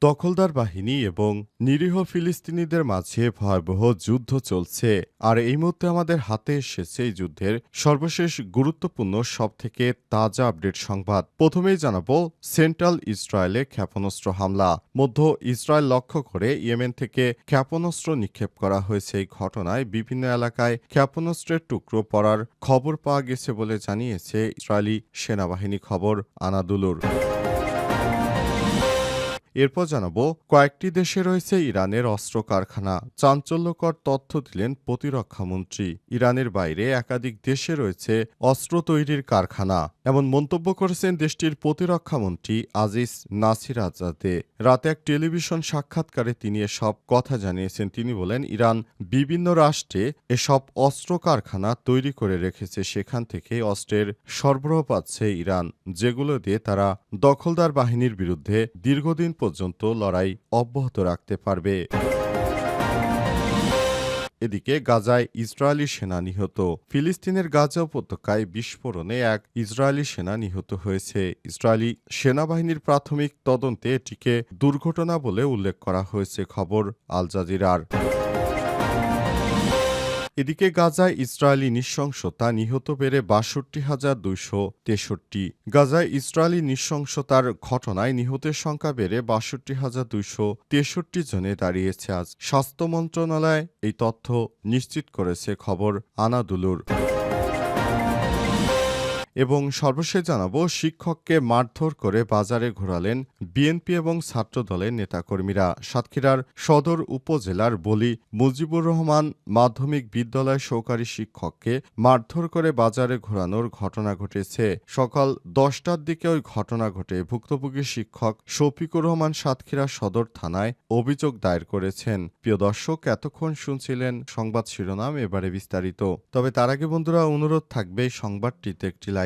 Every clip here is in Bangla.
দখলদার বাহিনী এবং নিরীহ ফিলিস্তিনিদের মাঝে ভয়াবহ যুদ্ধ চলছে। আর এই মুহূর্তে আমাদের হাতে এসেছে এই যুদ্ধের সর্বশেষ গুরুত্বপূর্ণ, সবথেকে তাজা আপডেট সংবাদ। প্রথমেই জানাব, সেন্ট্রাল ইসরায়েলে ক্ষেপণাস্ত্র হামলা। মধ্য ইসরায়েল লক্ষ্য করে ইয়েমেন থেকে ক্ষেপণাস্ত্র নিক্ষেপ করা হয়েছে এই ঘটনায়। বিভিন্ন এলাকায় ক্ষেপণাস্ত্রের টুকরো পড়ার খবর পাওয়া গেছে বলে জানিয়েছে ইসরায়েলি সেনাবাহিনী খবর আনাদুলুর। এরপর জানাব, কয়েকটি দেশে রয়েছে ইরানের অস্ত্র কারখানা চাঞ্চল্যকর তথ্য দিলেন প্রতিরক্ষামন্ত্রী ইরানের বাইরে একাধিক দেশে রয়েছে অস্ত্র তৈরির কারখানা। এমন মন্তব্য করেছেন দেশটির প্রতিরক্ষামন্ত্রী আজিজ নাসির আজাদে রাতে এক টেলিভিশন সাক্ষাৎকারে তিনি এসব কথা জানিয়েছেন। তিনি বলেন, ইরান বিভিন্ন রাষ্ট্রে এসব অস্ত্র কারখানা তৈরি করে রেখেছে। সেখান থেকে অস্ত্রের সরবরাহ পাচ্ছে ইরান, যেগুলো দিয়ে তারা দখলদার বাহিনীর বিরুদ্ধে দীর্ঘদিন পর্যন্ত লড়াই অব্যাহত রাখতে পারবে। এদিকে গাজায় ইসরায়েলি সেনা নিহত। ফিলিস্তিনের গাজা উপত্যকায় বিস্ফোরণে এক ইসরায়েলি সেনা নিহত হয়েছে। ইসরায়েলি সেনাবাহিনীর প্রাথমিক তদন্তে এটিকে দুর্ঘটনা বলে উল্লেখ করা হয়েছে, খবর আল জাজিরার। এদিকে গাজায় ইসরায়েলি নৃশংসতা নিহত বেড়ে বাষট্টি হাজার দুইশো তেষট্টি। গাজায় ইসরায়েলি নৃশংসতার ঘটনায় নিহতের সংখ্যা বেড়ে বাষট্টি হাজার দুইশো তেষট্টি জনে দাঁড়িয়েছে আজ। স্বাস্থ্য মন্ত্রণালয় এই তথ্য নিশ্চিত করেছে, খবর আনাদুলুর। এবং সর্বশেষ জানাব, শিক্ষককে মারধর করে বাজারে ঘোরালেন বিএনপি এবং ছাত্রদলের নেতাকর্মীরা। সাতক্ষীরার সদর উপজেলার বলি মুজিবুর রহমান মাধ্যমিক বিদ্যালয় সহকারী শিক্ষককে মারধর করে বাজারে ঘোরানোর ঘটনা ঘটেছে। সকাল দশটার দিকে ওই ঘটনা ঘটে ভুক্তভোগী শিক্ষক শফিকুর রহমান সাতক্ষীরা সদর থানায় অভিযোগ দায়ের করেছেন। প্রিয় দর্শক, এতক্ষণ শুনছিলেন সংবাদ শিরোনাম, এবারে বিস্তারিত। তবে তার আগে বন্ধুরা, অনুরোধ থাকবে, সংবাদটিতে একটি লাইক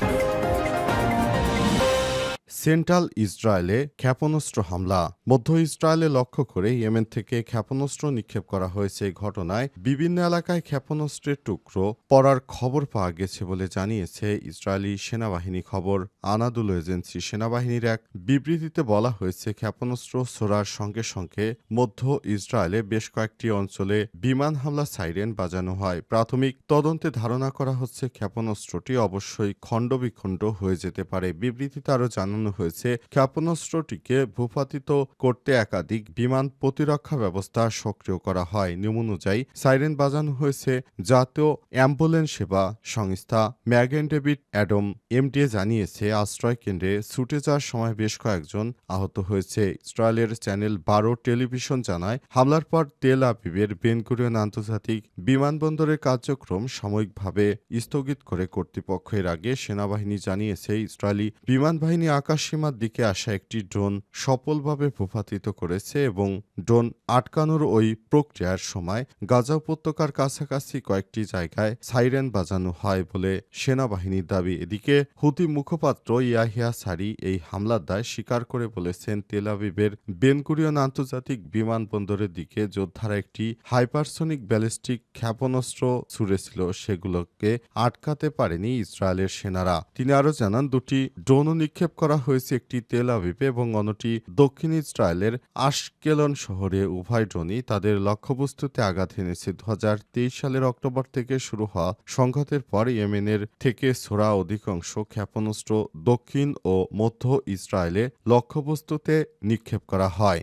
সেন্ট্রাল ইসরায়েলে ক্ষেপণাস্ত্র হামলা। মধ্য ইসরায়েলে লক্ষ্য করে ইয়েমেন থেকে ক্ষেপণাস্ত্র নিক্ষেপ করা হয়েছে ঘটনায়। বিভিন্ন এলাকায় ক্ষেপণাস্ত্রের টুকরো পড়ার খবর পাওয়া গেছে বলে জানিয়েছে ইসরায়েলি সেনাবাহিনী খবর। আনাদুল এজেন্সি সেনাবাহিনীর এক বিবৃতিতে বলা হয়েছে, ক্ষেপণাস্ত্র ছোড়ার সঙ্গে সঙ্গে মধ্য ইসরায়েলে বেশ কয়েকটি অঞ্চলে বিমান হামলা সাইরেন বাজানো হয়। প্রাথমিক তদন্তে ধারণা করা হচ্ছে, ক্ষেপণাস্ত্রটি অবশ্যই খণ্ডবিখণ্ড হয়ে যেতে পারে। বিবৃতিতে আরও জানানো হয়েছে, ক্ষেপণাস্ত্রটিকে ভূপাতিত করতে একাধিক বিমান প্রতিরক্ষা ব্যবস্থা সক্রিয় করা হয়। নিয়ম অনুযায়ী সাইরেন বাজানো হয়েছে। জাতীয় অ্যাম্বুলেন্স সেবা সংস্থা ম্যাগেন ডেভিড অ্যাডম এমডিএ জানিয়েছে, আশ্রয় কেন্দ্রে ছুটে যাওয়ার সময় বেশ কয়েকজন আহত হয়েছে। ইসরায়েলের চ্যানেল বারো টেলিভিশন জানায়, হামলার পর তেল আবিবের বেনগুরিয়ন আন্তর্জাতিক বিমানবন্দরের কার্যক্রম সাময়িকভাবে স্থগিত করে কর্তৃপক্ষ এর আগে সেনাবাহিনী জানিয়েছে, ইসরায়েলি বিমান বাহিনী আকাশসীমার দিকে আসা একটি ড্রোন সফলভাবে ভূপাতিত করেছে এবং ড্রোন আটকানোর ওই প্রক্রিয়ার সময় গাজা উপত্যকার কাছাকাছি কয়েকটি জায়গায় সাইরেন বাজানো হয় বলে সেনাবাহিনীর দাবি। এদিকে হুতি মুখপাত্র ইয়াহিয়া সারি এই হামলার দায় স্বীকার করে বলেছেন, তেল আবিবের বেনগুরিয়ন আন্তর্জাতিক বিমানবন্দরের দিকে যোদ্ধারা একটি হাইপারসনিক ব্যালিস্টিক ক্ষেপণাস্ত্র ছুড়েছিল, সেগুলোকে আটকাতে পারেনি ইসরায়েলের সেনারা। তিনি আরও জানান, দুটি ড্রোনও নিক্ষেপ করা হয়েছে একটি তেল আবিবে এবং অন্যটি দক্ষিণ ইসরায়েলের আশকেলন শহরে উভয় ড্রোনই তাদের লক্ষ্যবস্তুতে আঘাত এনেছে দু হাজার তেইশ সালের অক্টোবর থেকে শুরু হওয়া সংঘাতের পর ইয়েমেনের থেকে ছোড়া অধিকাংশ ক্ষেপণাস্ত্র দক্ষিণ ও মধ্য ইসরায়েলে লক্ষ্যবস্তুতে নিক্ষেপ করা হয়।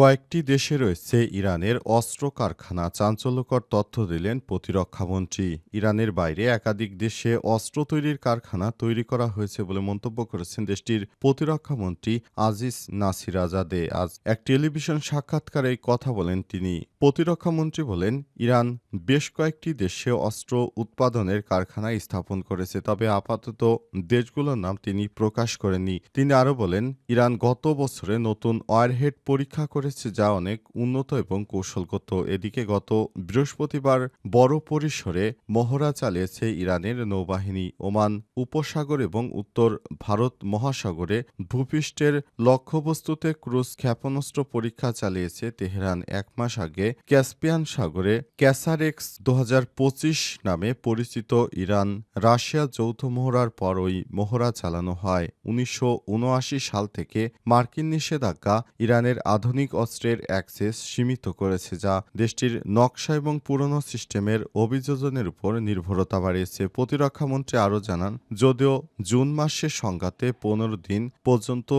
কয়েকটি দেশে রয়েছে ইরানের অস্ত্র কারখানা। চাঞ্চল্যকর তথ্য দিলেন প্রতিরক্ষামন্ত্রী ইরানের বাইরে একাধিক দেশে অস্ত্র তৈরির কারখানা তৈরি করা হয়েছে বলে মন্তব্য করেছেন দেশটির প্রতিরক্ষামন্ত্রী আজিজ নাসির আজাদে আজ এক টেলিভিশন সাক্ষাৎকারে কথা বলেন তিনি। প্রতিরক্ষামন্ত্রী বলেন, ইরান বেশ কয়েকটি দেশে অস্ত্র উৎপাদনের কারখানা স্থাপন করেছে, তবে আপাতত দেশগুলোর নাম তিনি প্রকাশ করেননি। তিনি আরও বলেন, ইরান গত বছরে নতুন ওয়ারহেড পরীক্ষা করেছে যা অনেক উন্নত এবং কৌশলগত। এদিকে গত বৃহস্পতিবার বড় পরিসরে মহড়া চালিয়েছে ইরানের নৌবাহিনী। ওমান, উপসাগর এবং উত্তর ভারত মহাসাগরে ভূপৃষ্ঠের লক্ষ্যবস্তুতে ক্রুজ ক্ষেপণাস্ত্র পরীক্ষা চালিয়েছে তেহরান। এক মাস আগে ক্যাসপিয়ান সাগরে ক্যাসারেক্স দু হাজার পঁচিশ নামে পরিচিত ইরান, রাশিয়া যৌথ মহড়ার পর ওই মহড়া চালানো হয়। উনিশশো উনআশি সাল থেকে মার্কিন নিষেধাজ্ঞা ইরানের আধুনিক অস্ত্রের অ্যাক্সেস সীমিত করেছে, যা দেশটির নকশা এবং পুরনো সিস্টেমের অভিযোজনের উপর নির্ভরতা বাড়িয়েছে। প্রতিরক্ষামন্ত্রী আরও জানান, যদিও জুন মাসের সংঘাতে পনেরো দিন পর্যন্ত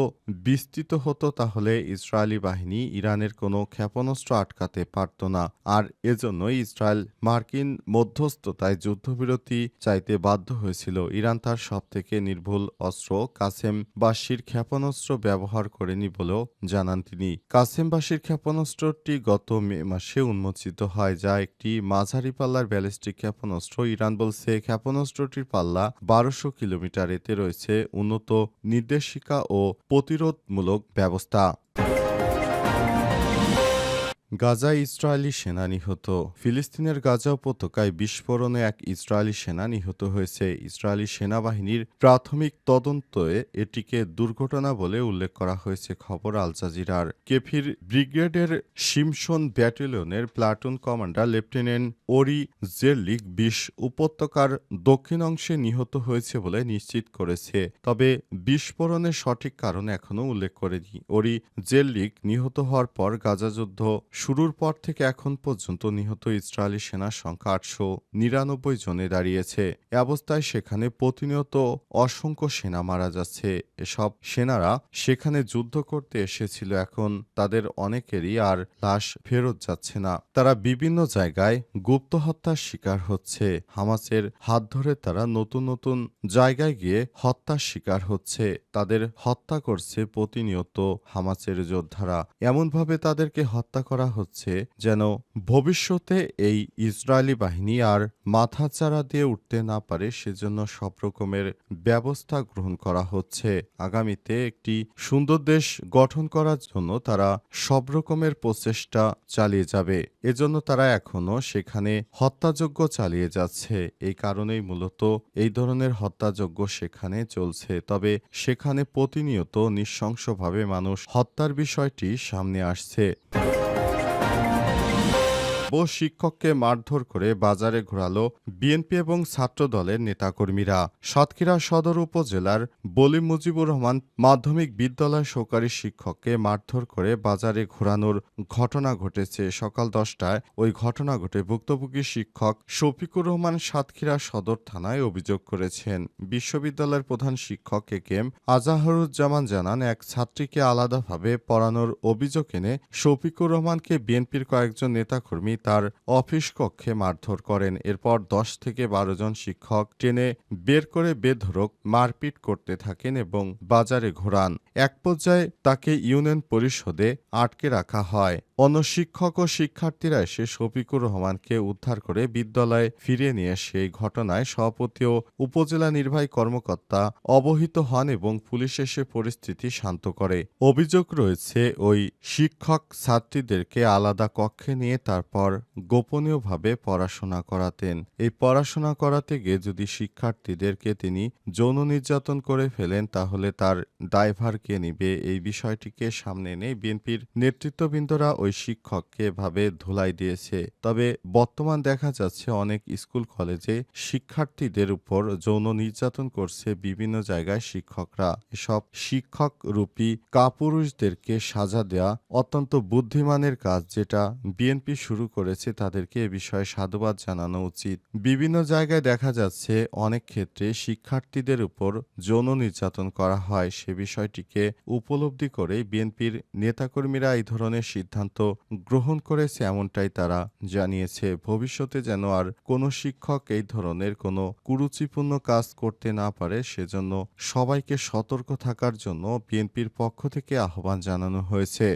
বিস্তৃত হতো, তাহলে ইসরায়েলি বাহিনী ইরানের কোনো ক্ষেপণাস্ত্র আটকাতে পারত না। আর এজন্যই ইসরায়েল মার্কিন মধ্যস্থতায় যুদ্ধবিরতি চাইতে বাধ্য হয়েছিল। ইরান তার সবথেকে নির্ভুল অস্ত্র কাসেম বাসির ক্ষেপণাস্ত্র ব্যবহার করেনি বলেও জানান তিনি। কাসেমবাসীর ক্ষেপণাস্ত্রটি গত মে মাসে উন্মোচিত হয়, যা একটি মাঝারি পাল্লার ব্যালিস্টিক ক্ষেপণাস্ত্র। ইরান বলছে, ক্ষেপণাস্ত্রটির পাল্লা বারোশো কিলোমিটার এতে রয়েছে, উন্নত নির্দেশিকা ও প্রতিরোধমূলক ব্যবস্থা। গাজায় ইসরায়েলি সেনা নিহত। ফিলিস্তিনের গাজা উপত্যকায় বিস্ফোরণে এক ইসরায়েলি সেনা নিহত হয়েছে। ইসরায়েলি সেনাবাহিনীর প্রাথমিক তদন্তে এটিকে দুর্ঘটনা বলে উল্লেখ করা হয়েছে, খবর আল জাজিরার। কেফির ব্রিগেডের Shimshon ব্যাটালিয়নের platoon commander lieutenant Ori Zerlik বিশ উপত্যকার দক্ষিণ অংশে নিহত হয়েছে বলে নিশ্চিত করেছে। তবে বিস্ফোরণের সঠিক কারণ এখনও উল্লেখ করেনি। ওরি জেরলিক নিহত হওয়ার পর গাজা যুদ্ধ শুরুর পর থেকে এখন পর্যন্ত নিহত ইসরায়েলি সেনার সংখ্যা আটশো নিরানব্বই জনে দাঁড়িয়েছে। এ অবস্থায় সেখানে প্রতিনিয়ত অসংখ্য সেনা মারা যাচ্ছে। এসব সেনারা সেখানে যুদ্ধ করতে এসেছিল, এখন তাদের অনেকেরই আর লাশ ফেরত যাচ্ছে না। তারা বিভিন্ন জায়গায় গুপ্ত হত্যার শিকার হচ্ছে। হামাসের হাত ধরে তারা নতুন নতুন জায়গায় গিয়ে হত্যার শিকার হচ্ছে। তাদের হত্যা করছে প্রতিনিয়ত হামাসের যোদ্ধারা। এমনভাবে তাদেরকে হত্যা করা হচ্ছে যেন ভবিষ্যতে এই ইসরায়েলি বাহিনী আর মাথাচাড়া দিয়ে উঠতে না পারে, সেজন্য সব রকমের ব্যবস্থা গ্রহণ করা হচ্ছে। আগামীতে একটি সুন্দর দেশ গঠন করার জন্য তারা সব রকমের প্রচেষ্টা চালিয়ে যাবে। এজন্য তারা এখনও সেখানে হত্যাযজ্ঞ চালিয়ে যাচ্ছে। এই কারণেই মূলত এই ধরনের হত্যাযজ্ঞ সেখানে চলছে। তবে সেখানে প্রতিনিয়ত নৃশংসভাবে মানুষ হত্যার বিষয়টি সামনে আসছে। ও শিক্ষককে মারধর করে বাজারে ঘোরালো বিএনপি এবং ছাত্র দলের নেতাকর্মীরা। সাতক্ষীরা সদর উপজেলার বলি মুজিবুর রহমান মাধ্যমিক বিদ্যালয় সহকারী শিক্ষককে মারধর করে বাজারে ঘোরানোর ঘটনা ঘটেছে। সকাল দশটায় ওই ঘটনা ঘটে ভুক্তভোগী শিক্ষক শফিকুর রহমান সাতক্ষীরা সদর থানায় অভিযোগ করেছেন। বিশ্ববিদ্যালয়ের প্রধান শিক্ষক এ কে এম আজাহরুজ্জামান জানান, এক ছাত্রীকে আলাদাভাবে পড়ানোর অভিযোগ এনে শফিকুর রহমানকে বিএনপির কয়েকজন নেতাকর্মী তার অফিস কক্ষে মারধর করেন। এরপর দশ থেকে বারো জন শিক্ষক টেনে বের করে বেধরক মারপিট করতে থাকেন এবং বাজারে ঘোরান। এক পর্যায়ে তাকে ইউনিয়ন পরিষদে আটকে রাখা হয়। অন্য শিক্ষক ও শিক্ষার্থীরা এসে শফিকুর রহমানকে উদ্ধার করে বিদ্যালয়ে ফিরিয়ে নিয়ে সেই ঘটনায় সভাপতি ও উপজেলা নির্বাহী কর্মকর্তা অবহিত হন এবং পুলিশ এসে পরিস্থিতি শান্ত করে। অভিযোগ রয়েছে, ওই শিক্ষক ছাত্রীদেরকে আলাদা কক্ষে নিয়ে তারপর গোপনীয়ভাবে পড়াশোনা করাতেন। এই পড়াশোনা করাতে গিয়ে যদি শিক্ষার্থীদেরকে তিনি যৌন নির্যাতন করে ফেলেন, তাহলে তার দায়ভার কে নিবে? এই বিষয়টিকে সামনে এনে বিএনপির নেতৃত্ববৃন্দরা ওই ওই শিক্ষককে এভাবে ধুলাই দিয়েছে। তবে বর্তমান দেখা যাচ্ছে অনেক স্কুল, কলেজে শিক্ষার্থীদের উপর যৌন নির্যাতন করছে বিভিন্ন জায়গায় শিক্ষকরা। এসব শিক্ষক রূপী কাপুরুষদেরকে সাজা দেওয়া অত্যন্ত বুদ্ধিমানের কাজ যেটা বিএনপি শুরু করেছে তাদেরকে এ বিষয়ে সাধুবাদ জানানো উচিত। বিভিন্ন জায়গায় দেখা যাচ্ছে অনেক ক্ষেত্রে শিক্ষার্থীদের উপর যৌন নির্যাতন করা হয়। সে বিষয়টিকে উপলব্ধি করে বিএনপির নেতাকর্মীরা এই ধরনের সিদ্ধান্ত গ্রহণ করেছে এমনটাই তারা জানিয়েছে। ভবিষ্যতে যেন আর কোনো শিক্ষক এই ধরনের কোনো কুরুচিপূর্ণ কাজ করতে না পারে, সেজন্য সবাইকে সতর্ক থাকার জন্য বিএনপির পক্ষ থেকে আহ্বান জানানো হয়েছে।